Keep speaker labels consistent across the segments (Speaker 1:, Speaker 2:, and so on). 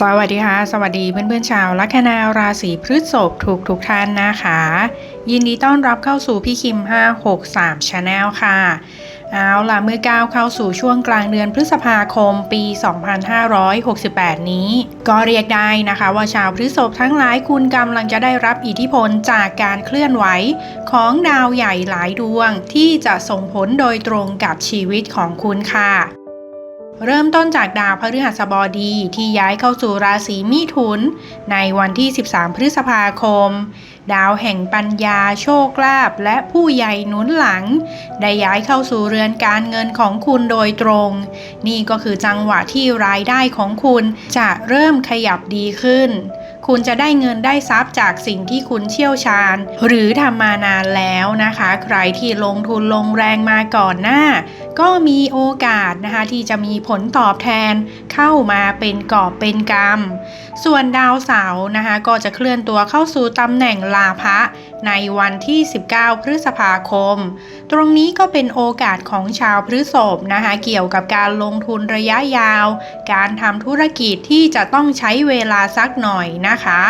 Speaker 1: สวัสดีค่ะ สวัสดีเพื่อนๆชาวลัคนาราศีพฤษภทุกทุกๆท่านนะคะ ยินดีต้อนรับเข้าสู่พี่คิม 563 Channel ค่ะ เอาล่ะเมื่อก้าวเข้าสู่ช่วงกลางเดือนพฤษภาคมปี 2568 นี้ ก็เรียกได้นะคะว่าชาวพฤษภทั้งหลายคุณกำลังจะได้รับอิทธิพลจากการเคลื่อนไหวของดาวใหญ่หลายดวงที่จะส่งผลโดยตรงกับชีวิตของคุณค่ะ เริ่มต้นจากดาวพฤหัสบดีที่ย้ายเข้าสู่ราศีมิถุน ในวันที่ 13 พฤษภาคม ดาวแห่งปัญญาโชคลาภและผู้ใหญ่หนุนหลัง ได้ย้ายเข้าสู่เรือนการเงินของคุณโดยตรง นี่ก็คือจังหวะที่รายได้ของคุณจะเริ่มขยับดีขึ้น คุณจะได้เงินได้ทรัพย์จากสิ่งที่คุณเชี่ยวชาญ หรือทำมานานแล้วนะคะ ใครที่ลงทุนลงแรงมาก่อนหน้า ก็มีโอกาสนะคะที่จะมีผลตอบแทนเข้ามาเป็นกอบเป็นกรรม ส่วนดาวเสาร์นะคะก็จะเคลื่อนตัวเข้าสู่ตำแหน่งลาภะในวันที่ 19 พฤษภาคมตรงนี้ก็เป็นโอกาสของชาวพฤษภนะคะ เกี่ยวกับการลงทุนระยะยาว การทำธุรกิจที่จะต้องใช้เวลาสักหน่อยนะคะ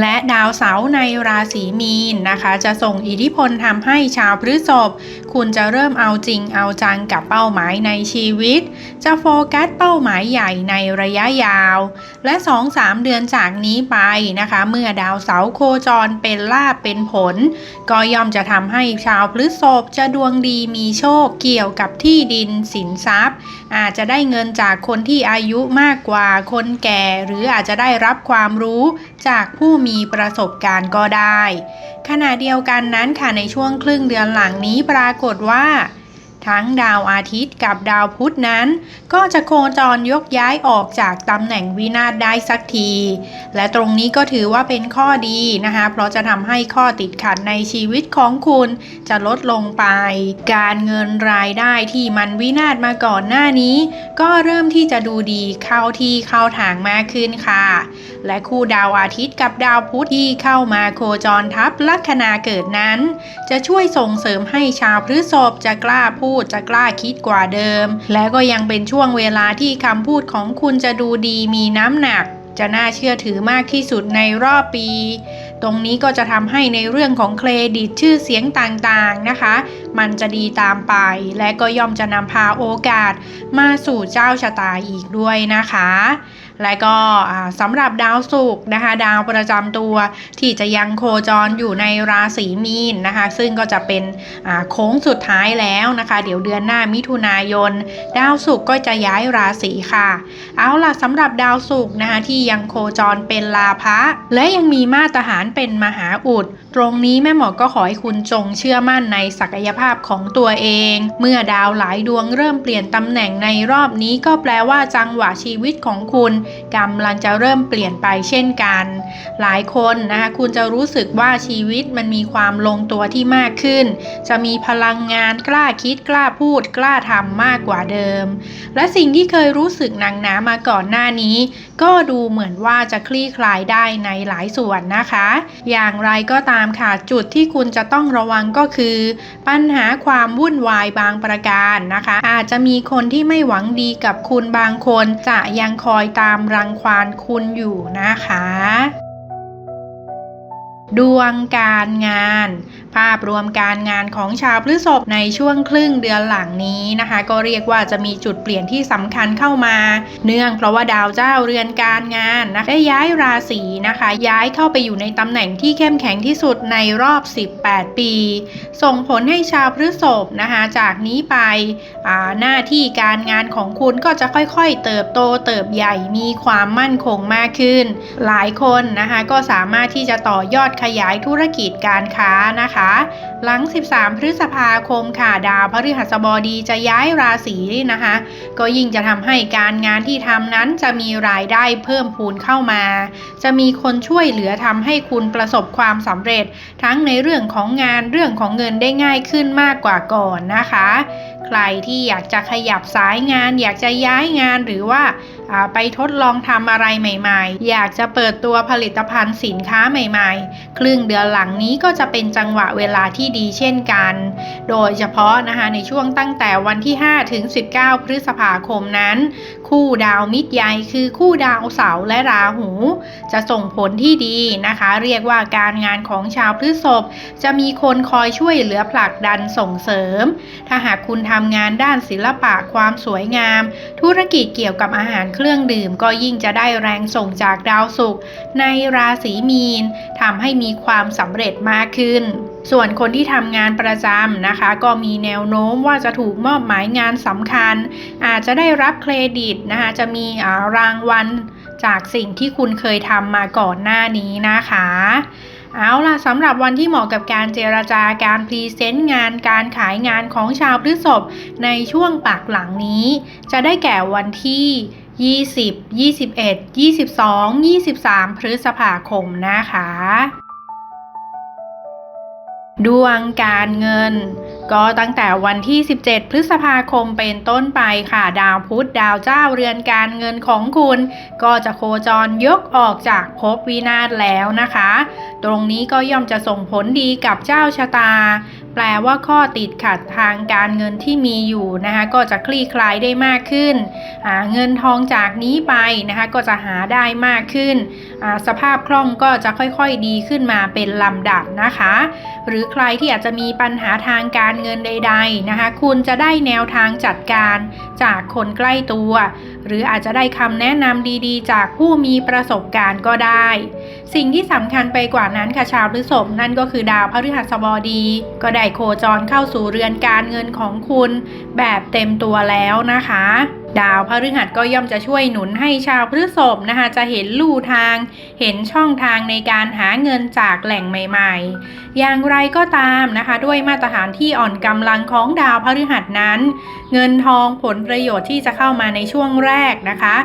Speaker 1: และดาวเสาร์ในราศีมีนนะคะ จะส่งอิทธิพลทำให้ชาวพฤษภคุณจะเริ่มเอาจริงเอาจังกับเป้าหมายในชีวิต จะโฟกัสเป้าหมายใหญ่ในระยะยาว และ 2-3 เดือนจากนี้ไปนะคะ เมื่อดาวเสาร์โคจรเป็นลาบเป็นผล ก็ย่อมจะทำให้ชาวพฤษภจะดวงดีมีโชคเกี่ยวกับที่ดินสินทรัพย์ อาจจะได้เงินจากคนที่อายุมากกว่าคนแก่ หรืออาจจะได้รับความรู้จากผู้มีประสบการณ์ก็ได้ ขณะเดียวกันนั้นค่ะในช่วงครึ่งเดือนหลังนี้ปรากฏว่า ทั้งดาวอาทิตย์กับดาวพุธนั้น ก็จะโคจรยกย้ายออกจากตำแหน่งวินาศได้สักที และตรงนี้ก็ถือว่าเป็นข้อดีนะคะ เพราะจะทำให้ข้อติดขัดในชีวิตของคุณจะลดลงไป การเงินรายได้ที่มันวินาศมาก่อนหน้านี้ ก็เริ่มที่จะดูดีเข้าที่เข้าทางมากขึ้นค่ะ และคู่ดาวอาทิตย์กับดาวพุธที่เข้ามาโคจรทับลัคนาเกิดนั้น จะช่วยส่งเสริมให้ชาวพฤษภจะกล้าพูดจะกล้าคิดกว่าเดิม และก็ยังเป็นช่วงเวลาที่คำพูดของคุณจะดูดีมีน้ำหนัก จะน่าเชื่อถือมากที่สุดในรอบปี ตรงนี้ก็จะทำให้ในเรื่องของเครดิตชื่อเสียงต่างๆนะคะ มันจะดีตามไป และก็ย่อมจะนำพาโอกาส มาสู่เจ้าชะตาอีกด้วยนะคะ และก็สำหรับดาวศุกร์นะคะ ดาวประจำตัวที่จะยังโคจรอยู่ในราศีมีนนะคะ ซึ่งก็จะเป็นโค้งสุดท้ายแล้วนะคะ เดี๋ยวเดือนหน้ามิถุนายน ดาวศุกร์ก็จะย้ายราศีค่ะ เอาล่ะสำหรับดาวศุกร์นะคะที่ยังโคจรเป็นลาภะและยังมีมาตรฐานเป็นมหาอุด ตรงนี้แม่หมอก็ขอให้คุณจงเชื่อมั่นในศักยภาพของตัวเอง เมื่อดาวหลายดวงเริ่มเปลี่ยนตำแหน่งในรอบนี้ก็แปลว่าจังหวะชีวิตของคุณกำลังจะเริ่มเปลี่ยนไปเช่นกัน หลายคนนะคะคุณจะรู้สึกว่าชีวิตมันมีความลงตัวที่มากขึ้น จะมีพลังงานกล้าคิดกล้าพูดกล้าทำมากกว่าเดิม และสิ่งที่เคยรู้สึกหนักหนามาก่อนหน้านี้ ก็ดูเหมือนว่าจะคลี่คลายได้ในหลายส่วนนะคะ อย่างไรก็ตามค่ะจุดที่คุณจะต้องระวังก็คือ ปัญหาความวุ่นวายบางประการนะคะ อาจจะมีคนที่ไม่หวังดีกับคุณบางคนจะยังคอยตามรังควานคุณอยู่นะคะ ดวงการงาน ภาพรวมการงานของชาวพฤษภในช่วงครึ่งเดือนหลังนี้นะคะ ก็เรียกว่าจะมีจุดเปลี่ยนที่สำคัญเข้ามา เนื่องเพราะว่าดาวเจ้าเรือนการงานนะได้ย้ายราศีนะคะ ย้ายเข้าไปอยู่ในตำแหน่งที่เข้มแข็งที่สุดในรอบ 18 ปี ส่งผลให้ชาวพฤษภนะคะ จากนี้ไปหน้าที่การงานของคุณก็จะค่อยๆ เติบโตเติบใหญ่มีความมั่นคงมากขึ้น หลายคนนะคะก็สามารถที่จะต่อยอดขยายธุรกิจการค้านะคะ หลัง 13 พฤษภาคมค่ะดาวพฤหัสบดีจะย้ายราศีนะคะ ก็ยิ่งจะทำให้การงานที่ทำนั้นจะมีรายได้เพิ่มพูนเข้ามา จะมีคนช่วยเหลือทำให้คุณประสบความสำเร็จ ทั้งในเรื่องของงานเรื่องของเงินได้ง่ายขึ้นมากกว่าก่อนนะคะ ใครที่อยากจะขยับสายงาน อยากจะย้ายงานหรือว่าไปทดลองทำอะไรใหม่ๆ อยากจะเปิดตัวผลิตภัณฑ์สินค้าใหม่ๆ ครึ่งเดือนหลังนี้ก็จะเป็นจังหวะเวลาที่ดีเช่นกัน โดยเฉพาะนะคะในช่วงตั้งแต่วันที่ 5 ถึง 19 พฤษภาคมนั้น คู่ดาวมิตรใหญ่คือคู่ดาวเสาร์และราหู จะส่งผลที่ดีนะคะ เรียกว่าการงานของชาวพฤษภจะมีคนคอยช่วยเหลือผลักดันส่งเสริม ถ้าหากคุณททำงานด้านศิลปะความสวยงาม ธุรกิจเกี่ยวกับอาหารเครื่องดื่ม ก็ยิ่งจะได้แรงส่งจากดาวศุกร์ในราศีมีนทำให้มีความสำเร็จมากขึ้น ส่วนคนที่ทำงานประจำนะคะ ก็มีแนวโน้มว่าจะถูกมอบหมายงานสำคัญ อาจจะได้รับเครดิตนะคะจะมีารางวัลจากสิ่งที่คุณเคยทำมาก่อนหน้านี้นะคะ เอาล่ะสำหรับวันที่เหมาะกับการเจรจาการพรีเซนต์งานการขายงานของชาวพฤษภในช่วงปากหลังนี้ จะได้แก่วันที่ 20 21 22 23 พฤษภาคมนะคะ ดวงการเงิน ก็ตั้งแต่วันที่ 17 พฤษภาคมเป็นต้นไปค่ะ ดาวพุธดาวเจ้าเรือนการเงินของคุณ ก็จะโคจรยกออกจากภพวินาศแล้วนะคะ ตรงนี้ก็ย่อมจะส่งผลดีกับเจ้าชะตา แปลว่าข้อติดขัดทางการเงินที่มีอยู่นะคะก็จะคลี่คลายได้มากขึ้นหาเงินทองจากนี้ไปนะคะก็จะหาได้มากขึ้น สภาพคล่องก็จะค่อยๆดีขึ้นมาเป็นลำดับนะคะ หรือใครที่อาจจะมีปัญหาทางการเงินใด ๆนะคะ คุณจะได้แนวทางจัดการจากคนใกล้ตัว หรืออาจจะได้คำแนะนำดีๆ จากผู้มีประสบการณ์ก็ได้ สิ่งที่สำคัญไปกว่านั้นค่ะชาวพฤษภนั่นก็คือดาวพฤหัสบดีก็ได้โคจรเข้าสู่เรือนการเงินของคุณแบบเต็มตัวแล้วนะคะ ดาวพฤหัสก็ย่อมจะช่วยหนุนให้ชาวพฤษภนะคะจะเห็นลู่ทาง เห็นช่องทางในการหาเงินจากแหล่งใหม่ ๆ อย่างไรก็ตามนะคะ ด้วยมาตรฐานที่อ่อนกำลังของดาวพฤหัสนั้น เงินทองผลประโยชน์ที่จะเข้ามาในช่วงแรกนะคะ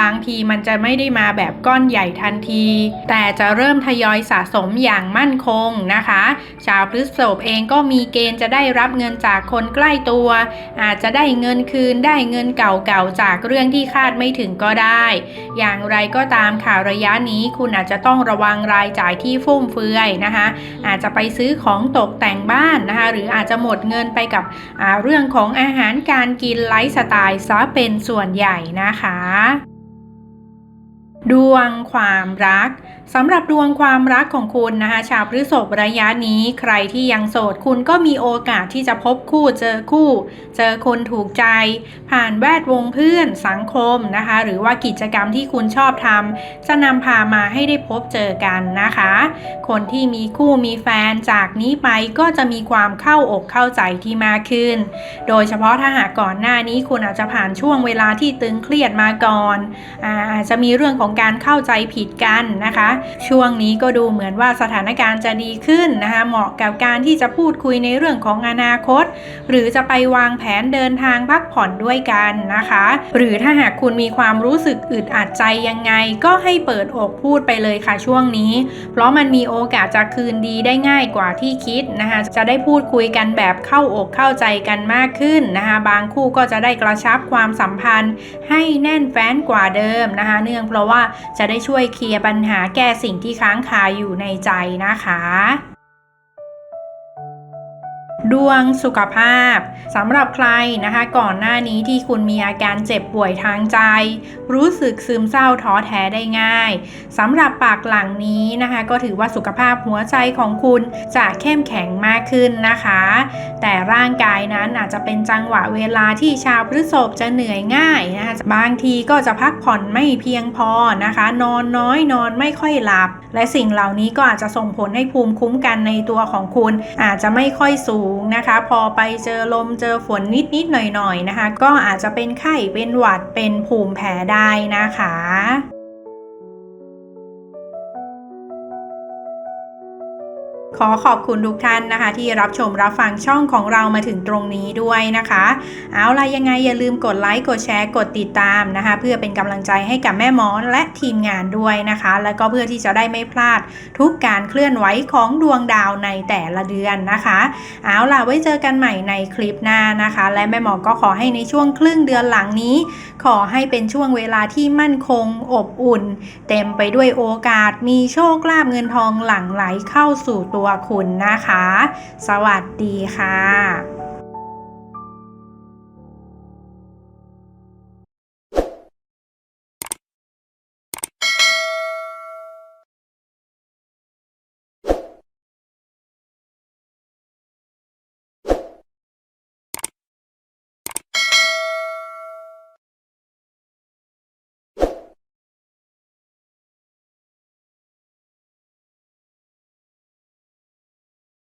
Speaker 1: บางทีมันจะไม่ได้มาแบบก้อนใหญ่ทันที แต่จะเริ่มทยอยสะสมอย่างมั่นคงนะคะ ชาวพฤษภเองก็มีเกณฑ์จะได้รับเงินจากคนใกล้ตัว อาจจะได้เงินคืนได้เงินเก่าๆจากเรื่องที่คาดไม่ถึงก็ได้ อย่างไรก็ตามค่ะระยะนี้คุณอาจจะต้องระวังรายจ่ายที่ฟุ่มเฟือยนะคะ อาจจะไปซื้อของตกแต่งบ้านนะคะหรืออาจจะหมดเงินไปกับเรื่องของอาหารการกินไลฟ์สไตล์ซะเป็นส่วนใหญ่นะคะ ดวงความรักสำหรับดวงความรักของคุณนะคะชาวพฤษภระยะนี้ใครที่ยังโสดคุณก็มีโอกาสที่จะพบคู่เจอคู่ เจอคนถูกใจ ผ่านแวดวงเพื่อนสังคมนะคะ หรือว่ากิจกรรมที่คุณชอบทำจะนำพามาให้ได้พบเจอกันนะคะ คนที่มีคู่มีแฟนจากนี้ไปก็จะมีความเข้าอกเข้าใจที่มากขึ้น โดยเฉพาะถ้าหากก่อนหน้านี้คุณอาจจะผ่านช่วงเวลาที่ตึงเครียดมาก่อนอาอาจจะมีเรื่องของการเข้าใจผิดกันนะคะ ช่วงนี้ก็ดูเหมือนว่าสถานการณ์จะดีขึ้นนะคะ เหมาะกับการที่จะพูดคุยในเรื่องของอนาคต หรือจะไปวางแผนเดินทางพักผ่อนด้วยกันนะคะ หรือถ้าหากคุณมีความรู้สึกอึดอัดใจยังไง ก็ให้เปิดอกพูดไปเลยค่ะช่วงนี้ เพราะมันมีโอกาสจะคืนดีได้ง่ายกว่าที่คิดนะคะ จะได้พูดคุยกันแบบเข้าอกเข้าใจกันมากขึ้นนะคะ บางคู่ก็จะได้กระชับความสัมพันธ์ ให้แน่นแฟ้นกว่าเดิมนะคะ เนื่องเพราะว่าจะได้ช่วยเคลียร์ปัญหาแก้สิ่งที่ค้างคาอยู่ในใจนะคะ ดวงสุขภาพสำหรับใครนะคะ ก่อนหน้านี้ที่คุณมีอาการเจ็บป่วยทางใจ รู้สึกซึมเศร้าท้อแท้ได้ง่ายสำหรับปากหลังนี้นะคะ ก็ถือว่าสุขภาพหัวใจของคุณจะเข้มแข็งมากขึ้นนะคะ แต่ร่างกายนั้นอาจจะเป็นจังหวะเวลาที่ชาวพฤษภจะเหนื่อยง่ายนะคะบางทีก็จะพักผ่อนไม่เพียงพอนะคะ นอนน้อยนอนไม่ค่อยหลับ และสิ่งเหล่านี้ก็อาจจะส่งผลให้ภูมิคุ้มกันในตัวของคุณอาจจะไม่ค่อยสูงนะคะ พอไปเจอลมเจอฝนนิดๆหน่อยๆนะคะ ก็อาจจะเป็นไข้เป็นหวัดเป็นภูมิแพ้ได้นะคะ ขอขอบคุณทุกท่านนะคะ ที่รับชมรับฟังช่องของเรามาถึงตรงนี้ด้วยนะคะ เอาล่ะยังไงอย่าลืมกดไลค์กดแชร์กดติดตามนะคะ เพื่อเป็นกำลังใจให้กับแม่หมอและทีมงานด้วยนะคะ แล้วก็เพื่อที่จะได้ไม่พลาดทุกการเคลื่อนไหวของดวงดาวในแต่ละเดือนนะคะ เอาล่ะไว้เจอกันใหม่ในคลิปหน้านะคะ และแม่หมอก็ขอให้ในช่วงครึ่งเดือนหลังนี้ ขอให้เป็นช่วงเวลาที่มั่นคงอบอุ่น เต็มไปด้วยโอกาสมีโชคลาภเงินทองหลั่งไหลเข้าสู่ตัวคุณนะคะ สวัสดีค่ะ